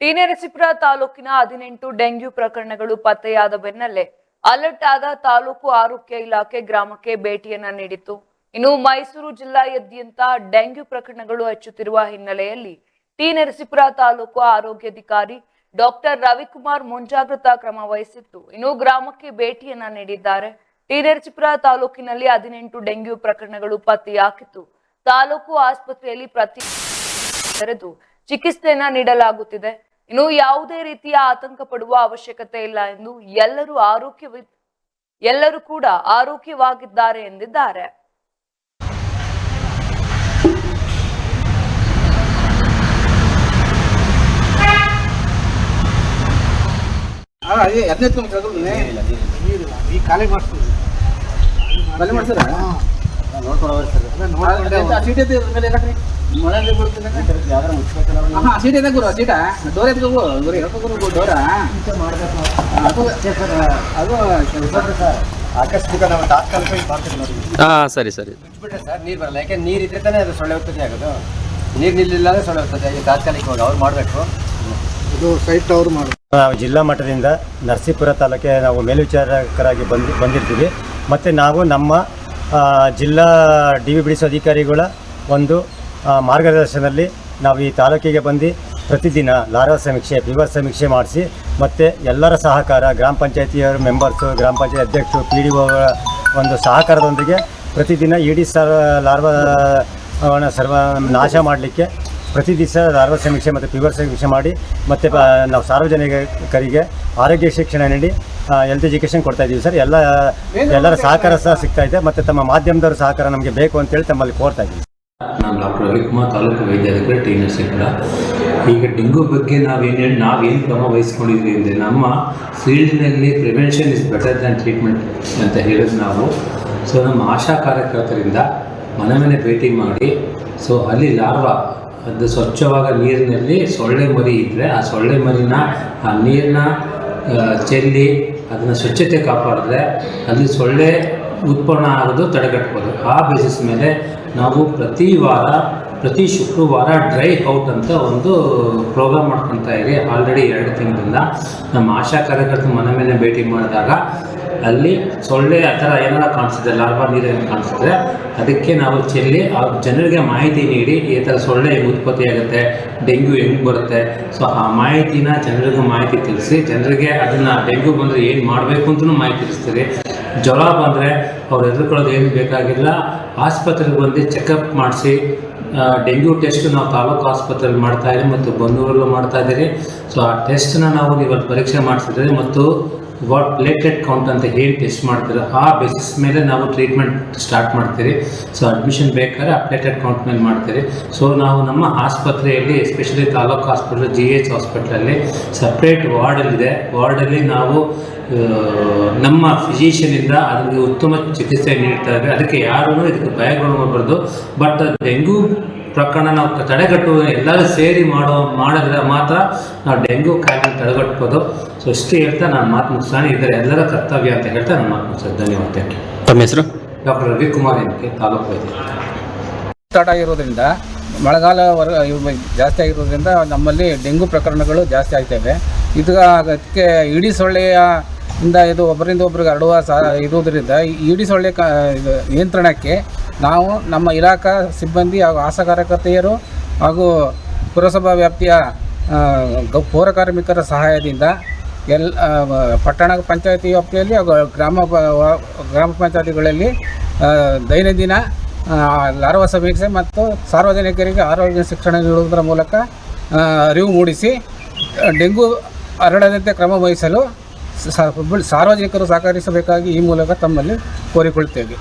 T Narasipura ತಾಲೂಕಿನ ಹದಿನೆಂಟು dengue ಪ್ರಕರಣಗಳು ಪತ್ತೆಯಾದ ಬೆನ್ನಲ್ಲೇ ಅಲರ್ಟ್ ಆದ ತಾಲೂಕು ಆರೋಗ್ಯ ಇಲಾಖೆ ಗ್ರಾಮಕ್ಕೆ ಭೇಟಿಯನ್ನ ನೀಡಿತ್ತು. ಇನ್ನು ಮೈಸೂರು ಜಿಲ್ಲಾದ್ಯಂತ ಡೆಂಗ್ಯೂ ಪ್ರಕರಣಗಳು ಹೆಚ್ಚುತ್ತಿರುವ ಹಿನ್ನೆಲೆಯಲ್ಲಿ ಟಿ ನರಸೀಪುರ ತಾಲೂಕು ಆರೋಗ್ಯಾಧಿಕಾರಿ ಡಾಕ್ಟರ್ ರವಿಕುಮಾರ್ ಮುಂಜಾಗ್ರತಾ ಕ್ರಮ ವಹಿಸಿತ್ತು. ಇನ್ನು ಗ್ರಾಮಕ್ಕೆ ಭೇಟಿಯನ್ನ ನೀಡಿದ್ದಾರೆ. ಟಿ ನರಸೀಪುರ ತಾಲೂಕಿನಲ್ಲಿ ಹದಿನೆಂಟು ಡೆಂಗ್ಯೂ ಪ್ರಕರಣಗಳು ಪತ್ತೆಯಾಗಿತ್ತು ತಾಲೂಕು ಆಸ್ಪತ್ರೆಯಲ್ಲಿ ಪ್ರತಿ ತೆರೆದು ಚಿಕಿತ್ಸೆಯನ್ನ ನೀಡಲಾಗುತ್ತಿದೆ. ಇನ್ನು ಯಾವುದೇ ರೀತಿಯ ಆತಂಕ ಪಡುವ ಅವಶ್ಯಕತೆ ಇಲ್ಲ ಎಂದು ಎಲ್ಲರೂ ಆರೋಗ್ಯ ಎಲ್ಲರೂ ಕೂಡ ಆರೋಗ್ಯವಾಗಿದ್ದಾರೆ ಎಂದಿದ್ದಾರೆ. ಹಾಂ ಅದೇ ಹದಿನೈದು ಕಿಲೋಮೀಟರ್ ಆಗುತ್ತೆ ಇಲ್ಲ ಈ ಖಾಲಿ ಮಾಡಿಸ್ತೀವಿ ಖಾಲಿ ಮಾಡ್ತೀರಾ ಸೀಟ್ ಗುರು ಸೀಟ? ಡೋರ್ ಗುರು ಹೇಳ್ಕೋ ಗುರು ಡೋರ? ಅದು ಆಕಸ್ಮಿಕ ನಾವು ತಾತ್ಕಾಲಿಕವಾಗಿ ಮಾಡ್ತೀವಿ ನೋಡಿ ಹಾಂ ಸರಿ ಸರಿ. ಬಿಟ್ಬಿಟ್ರೆ ಸರ್ ನೀರು ಬರಲ್ಲ. ಯಾಕೆ ನೀರು ಇದ್ರೆ ತಾನೇ ಅದು ಸೊಳ್ಳೆ ಉತ್ಪತ್ತಿ ಆಗೋದು? ನೀರು ನಿಲ್ಲಿಲ್ಲ ಅಂದ್ರೆ ಸೊಳ್ಳೆ ಉತ್ಪತ್ತಿ ಆಗಿ ತಾತ್ಕಾಲಿಕವಾಗಿ ಅವ್ರು ಮಾಡಬೇಕು. ಇದು ಸೈಟ್ ಅವ್ರು ಮಾಡಿ ನಾವು ಜಿಲ್ಲಾ ಮಟ್ಟದಿಂದ ನರಸೀಪುರ ತಾಲೂಕೆ ನಾವು ಮೇಲ್ವಿಚಾರಕರಾಗಿ ಬಂದು ಬಂದಿರ್ತೀವಿ. ಮತ್ತು ನಾವು ನಮ್ಮ ಜಿಲ್ಲಾ ಡಿ ವಿ ಬಿಡಿಸೋ ಅಧಿಕಾರಿಗಳ ಒಂದು ಮಾರ್ಗದರ್ಶನದಲ್ಲಿ ನಾವು ಈ ತಾಲೂಕಿಗೆ ಬಂದು ಪ್ರತಿದಿನ ಲಾರಾ ಸಮೀಕ್ಷೆ ಫೀವರ್ ಸಮೀಕ್ಷೆ ಮಾಡಿಸಿ ಮತ್ತು ಎಲ್ಲರ ಸಹಕಾರ, ಗ್ರಾಮ ಪಂಚಾಯತಿಯವರು ಮೆಂಬರ್ಸು, ಗ್ರಾಮ ಪಂಚಾಯತ್ ಅಧ್ಯಕ್ಷರು, ಪಿ ಡಿ ಒಂದು ಸಹಕಾರದೊಂದಿಗೆ ಪ್ರತಿದಿನ ಇಡೀ ಸರ್, ಲಾರ್ವಾ ಸರ್ವ ನಾಶ ಮಾಡಲಿಕ್ಕೆ ಪ್ರತಿ ದಿವಸ ಲಾರ್ವಾ ಸಮೀಕ್ಷೆ ಮತ್ತು ಫೀವರ್ ಸಮೀಕ್ಷೆ ಮಾಡಿ ಮತ್ತು ನಾವು ಸಾರ್ವಜನಿಕರಿಗೆ ಆರೋಗ್ಯ ಶಿಕ್ಷಣ ನೀಡಿ ಹೆಲ್ತ್ ಎಜುಕೇಷನ್ ಕೊಡ್ತಾ ಇದ್ದೀವಿ ಸರ್. ಎಲ್ಲ, ಎಲ್ಲರ ಸಹಕಾರ ಸಹ ಸಿಗ್ತಾ ಇದೆ. ಮತ್ತು ತಮ್ಮ ಮಾಧ್ಯಮದವ್ರ ಸಹಕಾರ ನಮಗೆ ಬೇಕು ಅಂತೇಳಿ ತಮ್ಮಲ್ಲಿ ಕೋರ್ತಾ ಇದ್ದೀವಿ ನಾನು ಡಾಕ್ಟರ್ ರವಿಕುಮಾರ್, ತಾಲೂಕು ವೈದ್ಯಾಧಿಕಾರಿ ಟಿ ನರಸಿಂಹರ ಈಗ ಡೆಂಗು ಬಗ್ಗೆ ನಾವೇನು ನಾವೇನು ಕ್ರಮ ವಹಿಸ್ಕೊಂಡಿದ್ವಿ ಅಂದರೆ ನಮ್ಮ ಫೀಲ್ಡ್ನಲ್ಲಿ prevention is better than treatment ಅಂತ ಹೇಳಿದ್ರು ನಾವು. ಸೊ ನಮ್ಮ ಆಶಾ ಕಾರ್ಯಕರ್ತರಿಂದ ಮನೆ ಮನೆ ಭೇಟಿ ಮಾಡಿ ಸೊ ಅಲ್ಲಿ ಲಾರ್ವ, ಅದು ಸ್ವಚ್ಛವಾದ ನೀರಿನಲ್ಲಿ ಸೊಳ್ಳೆ ಮರಿ ಇದ್ದರೆ ಆ ಸೊಳ್ಳೆ ಮರಿನ, ಆ ನೀರನ್ನ ಚೆಲ್ಲಿ, ಅದನ್ನು ಸ್ವಚ್ಛತೆ ಕಾಪಾಡಿದ್ರೆ ಅಲ್ಲಿ ಸೊಳ್ಳೆ ಉತ್ಪನ್ನ ಆಗೋದು ತಡೆಗಟ್ಬೋದು. ಆ ಬೇಸಿಸ್ ಮೇಲೆ ನಾವು ಪ್ರತಿ ವಾರ, ಪ್ರತಿ ಶುಕ್ರವಾರ ಡ್ರೈ ಔಟ್ ಅಂತ ಒಂದು ಪ್ರೋಗ್ರಾಮ್ ಮಾಡ್ಕೊತಾ ಇದೆ ಆಲ್ರೆಡಿ ಎರಡು ತಿಂಗಳಿಂದ ನಮ್ಮ ಆಶಾ ಕಾರ್ಯಕರ್ತರು ಮನೆ ಮೇಲೆ ಭೇಟಿ ಮಾಡಿದಾಗ ಅಲ್ಲಿ ಸೊಳ್ಳೆ ಆ ಥರ ಏನಾರ ಕಾಣಿಸಿದ್ರೆ, ಲಾರ್ವಾ ನೀರು ಏನು ಕಾಣಿಸಿದ್ರೆ, ಅದಕ್ಕೆ ನಾವು ಚೆಲ್ಲಿ ಆ ಜನರಿಗೆ ಮಾಹಿತಿ ನೀಡಿ ಈ ಥರ ಸೊಳ್ಳೆ ಹೆಂಗೆ ಉತ್ಪತ್ತಿ ಆಗುತ್ತೆ, ಡೆಂಗ್ಯೂ ಹೆಂಗೆ ಬರುತ್ತೆ. ಸೊ ಆ ಮಾಹಿತಿನ ಜನರಿಗೆ ಮಾಹಿತಿ ತಿಳಿಸಿ, ಜನರಿಗೆ ಅದನ್ನು ಡೆಂಗ್ಯೂ ಬಂದರೆ ಏನು ಮಾಡಬೇಕು ಅಂತಲೂ ಮಾಹಿತಿ ತಿಳಿಸ್ತೀರಿ. ಜ್ವರ ಬಂದರೆ ಅವ್ರು ಎದುರುಕೊಳ್ಳೋದು ಏನು ಬೇಕಾಗಿಲ್ಲ. ಆಸ್ಪತ್ರೆಗೆ ಬಂದು ಚೆಕಪ್ ಮಾಡಿಸಿ ಡೆಂಗ್ಯೂ ಟೆಸ್ಟ್ ನಾವು ತಾಲೂಕು ಆಸ್ಪತ್ರೆಯಲ್ಲಿ ಮಾಡ್ತಾ ಇದ್ದೀವಿ ಮತ್ತು ಬಂದೂರಲ್ಲೂ ಮಾಡ್ತಾ ಇದ್ದೀರಿ. ಸೊ ಆ ಟೆಸ್ಟ್ನ ನಾವು ಇವತ್ತು ಪರೀಕ್ಷೆ ಮಾಡಿಸಿದ್ರೆ ಮತ್ತು ವಾಟ್ ಪ್ಲೇಟೆಡ್ ಕೌಂಟ್ ಅಂತ ಹೇಳಿ ಟೆಸ್ಟ್ ಮಾಡ್ತೀರ, ಆ ಬೇಸಿಸ್ ಮೇಲೆ ನಾವು ಟ್ರೀಟ್ಮೆಂಟ್ ಸ್ಟಾರ್ಟ್ ಮಾಡ್ತೀರಿ. ಸೊ ಅಡ್ಮಿಷನ್ ಬೇಕಾದ್ರೆ ಆ ಪ್ಲೇಟೆಡ್ ಕೌಂಟ್ ಮೇಲೆ ಮಾಡ್ತೀರಿ. ಸೊ ನಾವು ನಮ್ಮ ಆಸ್ಪತ್ರೆಯಲ್ಲಿ especially taluk hospital G H ಹಾಸ್ಪಿಟ್ಲಲ್ಲಿ ಸಪ್ರೇಟ್ ವಾರ್ಡಲ್ಲಿದೆ ವಾರ್ಡಲ್ಲಿ ನಾವು ನಮ್ಮ ಫಿಸಿಷಿಯನಿಂದ ಅದಕ್ಕೆ ಉತ್ತಮ ಚಿಕಿತ್ಸೆ ನೀಡ್ತಾ ಇದ್ದಾರೆ. ಅದಕ್ಕೆ ಯಾರೂ ಇದಕ್ಕೆ ಭಯಗೊಳ್ಳಬಾರ್ದು ಬಟ್ ಡೆಂಗ್ಯೂ ಪ್ರಕರಣ ನಾವು ತಡೆಗಟ್ಟುವ ಎಲ್ಲರೂ ಸೇರಿ ಮಾಡೋ ಮಾಡಿದ್ರೆ ಮಾತ್ರ ನಾವು ಡೆಂಗ್ಯೂ ಕಾಯಿಲೆ ತಡೆಗಟ್ಬೋದು. ಸೊ ಇಷ್ಟು ಹೇಳ್ತಾ ನಾನು ಮಾತು ಮುಗಿಸ್ತಾನೆ. ಇದರ ಎಲ್ಲರ ಕರ್ತವ್ಯ ಅಂತ ಹೇಳ್ತಾ ನಾನು ಮಾತು ಮುಗಿಸ್ತೇನೆ. ಧನ್ಯವಾದ. ತಮ್ಮ ಹೆಸರು? ಡಾಕ್ಟರ್ ರವಿಕುಮಾರ್ ಎನ್ಕೆ ತಾಲೂಕು ವೈದ್ಯ. ಸ್ಟಾರ್ಟ್ ಆಗಿರೋದ್ರಿಂದ ಮಳೆಗಾಲ ವರ್ ಜಾಸ್ತಿ ಆಗಿರೋದ್ರಿಂದ ನಮ್ಮಲ್ಲಿ ಡೆಂಗ್ಯೂ ಪ್ರಕರಣಗಳು ಜಾಸ್ತಿ ಆಗ್ತವೆ. ಇದು ಅದಕ್ಕೆ ಇಡೀ ಸೊಳ್ಳೆಯ ಇಂದ ಇದು ಒಬ್ಬರಿಂದ ಒಬ್ರಿಗೆ ಹರಡುವ ಸಾ ಇರೋದ್ರಿಂದ ಈ ಇಡೀ ಸೊಳ್ಳೆ ಕ ಇದು ನಿಯಂತ್ರಣಕ್ಕೆ ನಾವು ನಮ್ಮ ಇಲಾಖಾ ಸಿಬ್ಬಂದಿ ಹಾಗೂ ಆಶಾ ಕಾರ್ಯಕರ್ತೆಯರು ಹಾಗೂ ಪುರಸಭಾ ವ್ಯಾಪ್ತಿಯ ಪೌರ ಕಾರ್ಮಿಕರ ಸಹಾಯದಿಂದ ಎಲ್ ಪಟ್ಟಣ ಪಂಚಾಯತಿ ವ್ಯಾಪ್ತಿಯಲ್ಲಿ ಹಾಗೂ ಗ್ರಾಮ ಗ್ರಾಮ ಪಂಚಾಯತಿಗಳಲ್ಲಿ ದೈನಂದಿನ ಲಾರ್ವ ಸಮೀಕ್ಷೆ ಮತ್ತು ಸಾರ್ವಜನಿಕರಿಗೆ ಆರೋಗ್ಯ ಶಿಕ್ಷಣ ನೀಡುವುದರ ಮೂಲಕ ಅರಿವು ಮೂಡಿಸಿ, ಡೆಂಗು ಹರಡದಂತೆ ಕ್ರಮ ವಹಿಸಲು ಸಾರ್ವಜನಿಕರು ಸಹಕರಿಸಬೇಕಾಗಿ ಈ ಮೂಲಕ ತಮ್ಮಲ್ಲಿ ಕೋರಿಕೊಳ್ತೇವೆ